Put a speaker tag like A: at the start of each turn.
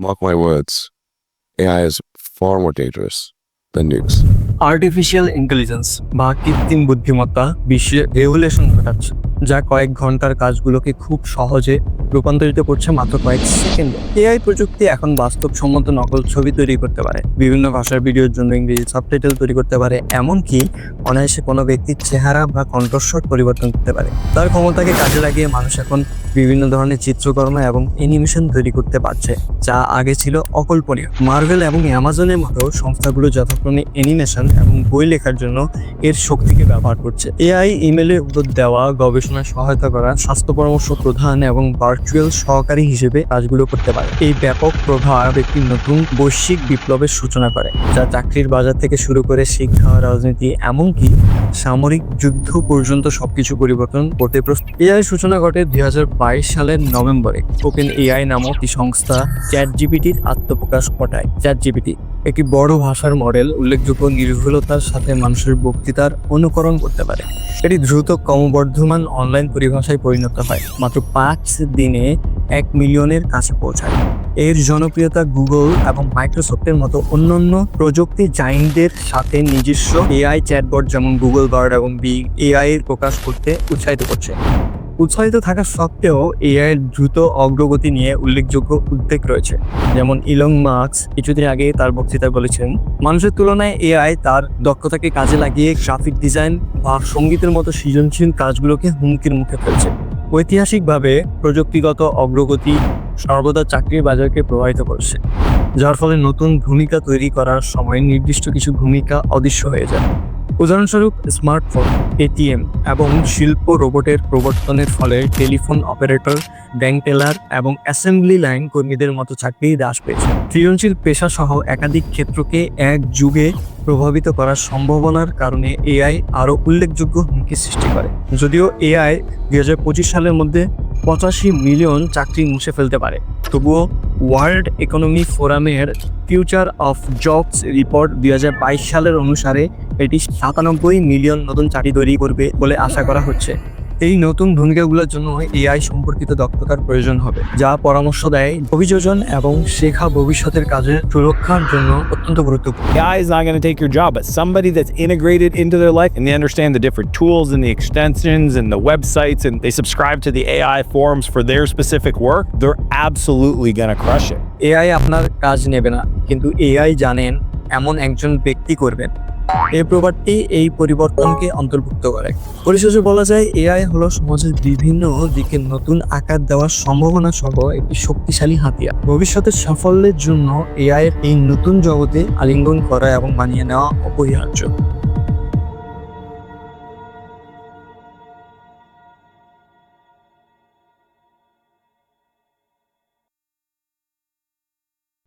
A: Mark my words, AI is far more dangerous than nukes.
B: Artificial intelligence বা কৃত্রিম বুদ্ধিমত্তা বিশ্বে রেভুলেশন ঘটাচ্ছে যা কয়েক ঘণ্টার কাজগুলোকে খুব সহজে রূপান্তরিত করছে মাত্র কয়েক সেকেন্ডে এআই প্রযুক্তি এখন বাস্তবসম্মত নকল ছবি তৈরি করতে পারে বিভিন্ন ভাষার ভিডিওর জন্য ইংরেজি সাবটাইটেল তৈরি করতে পারে এমনকি অনায়াসে কোনো ব্যক্তির চেহারা বা কণ্ঠস্বর পরিবর্তন করতে পারে তার ক্ষমতাকে কাজে লাগিয়ে মানুষ এখন বিভিন্ন ধরনের চিত্রকর্ম এবং অ্যানিমেশন তৈরি করতে পারছে, যা আগে ছিল অকল্পনীয়। মার্ভেল এবং অ্যামাজনের মতো সংস্থাগুলো যথাক্রমে অ্যানিমেশন এবং বই লেখার জন্য এর শক্তিকে ব্যবহার করছে। এআই ইমেলে উত্তর দেওয়া গবেষণায় সহায়তা করা, স্বাস্থ্য পরামর্শ প্রধান এবং ভার্চুয়াল সহকারী হিসেবে কাজগুলো করতে পারে। এই ব্যাপক প্রভাব একটি নতুন বৈশ্বিক বিপ্লবের সূচনা করে, যা চাকরির বাজার থেকে শুরু করে শিক্ষা, রাজনীতি, এমনকি সামরিক যুদ্ধ পর্যন্ত সবকিছু পরিবর্তন করতে প্রস্তুত এআই সূচনা ঘটে দুই হাজার বাইশ সালের নভেম্বরে। ওপেন এআই নামক একটি সংস্থা চ্যাট জিপিটির আত্মপ্রকাশ ঘটায়। চ্যাট জিপিটি একটি বড় ভাষার মডেল উল্লেখযোগ্য নির্ভুলতার সাথে মানুষের বক্তৃতার অনুকরণ করতে পারে। এটি দ্রুত ক্রমবর্ধমান অনলাইন পরিভাষায় পরিণত হয়। মাত্র পাঁচ দিনে এক মিলিয়নের কাছে পৌঁছায়। এর জনপ্রিয়তা গুগল এবং মাইক্রোসফটের মতো অন্যান্য প্রযুক্তি জাইন্টদের সাথে নিজস্ব এআই চ্যাটবট যেমন গুগল বার্ড এবং বি এআই এর প্রকাশ করতে উৎসাহিত করছে। উৎসাহিত থাকা সত্ত্বেও এআই এর দ্রুত অগ্রগতি নিয়ে উল্লেখযোগ্য উদ্বেগ রয়েছে। যেমন ইলং মার্কস কিছুদিন আগে তার বক্তৃতা বলেছেন, মানুষের তুলনায় এআই তার দক্ষতাকে কাজে লাগিয়ে গ্রাফিক ডিজাইন বা সঙ্গীতের মতো সৃজনশীল কাজগুলোকে হুমকির মুখে ফেলছে। ঐতিহাসিকভাবে প্রযুক্তিগত অগ্রগতি সর্বদা চাকরির বাজারকে প্রভাবিত করছে, যার ফলে নতুন ভূমিকা তৈরি করার সময় নির্দিষ্ট কিছু ভূমিকা অদৃশ্য হয়ে যায়। উদাহরণস্বরূপ স্মার্টফোন এটিএম এবং শিল্প রোবটের প্রবর্তনের ফলে টেলিফোন অপারেটর, ব্যাংক টেলার এবং অ্যাসেম্বলি লাইন কর্মীদের মতো চাকরি হ্রাস পেয়েছে। সৃজনশীল পেশা সহ একাধিক ক্ষেত্রকে এক যুগে প্রভাবিত করার সম্ভাবনার কারণে এআই আরও উল্লেখযোগ্য হুমকি সৃষ্টি করে। যদিও এআই দুই হাজার পঁচিশ সালের মধ্যে পঁচাশি মিলিয়ন চাকরি মুছে ফেলতে পারে। তবুও ওয়ার্ল্ড ইকোনমি ফোরামের ফিউচার অফ জবস রিপোর্ট দুই হাজার বাইশ সালের অনুসারে এটি সাতানব্বই মিলিয়ন নতুন চাকরি তৈরি করবে বলে আশা করা হচ্ছে। এই নতুন ভূমিকাগুলোর জন্য এআই সম্পর্কিত দক্ষতার প্রয়োজন হবে যা পরামর্শ দেয় অভিযোজন এবং শেখা ভবিষ্যতের কাজের সুরক্ষার জন্য অত্যন্ত গুরুত্বপূর্ণ
C: AI is not going to take your job, but somebody that's integrated into their life and they understand the different tools and the extensions and the websites and they subscribe to the AI forums for their specific work, they're absolutely going to crush it.
B: AI আপনার কাজ নেবে না কিন্তু AI জানেন এমন একজন ব্যক্তি করবেন এই প্রবাদটি এই পরিবর্তনকে অন্তর্ভুক্ত করে। পরিশেষে বলা যায়, এআই হলো সমাজের বিভিন্ন দিকে নতুন আকার দেওয়ার সম্ভাবনা সহ একটি শক্তিশালী হাতিয়ার। ভবিষ্যতের সাফল্যের জন্য এআই এই নতুন জগতে আলিঙ্গন করা এবং মানিয়ে নেওয়া অপরিহার্য।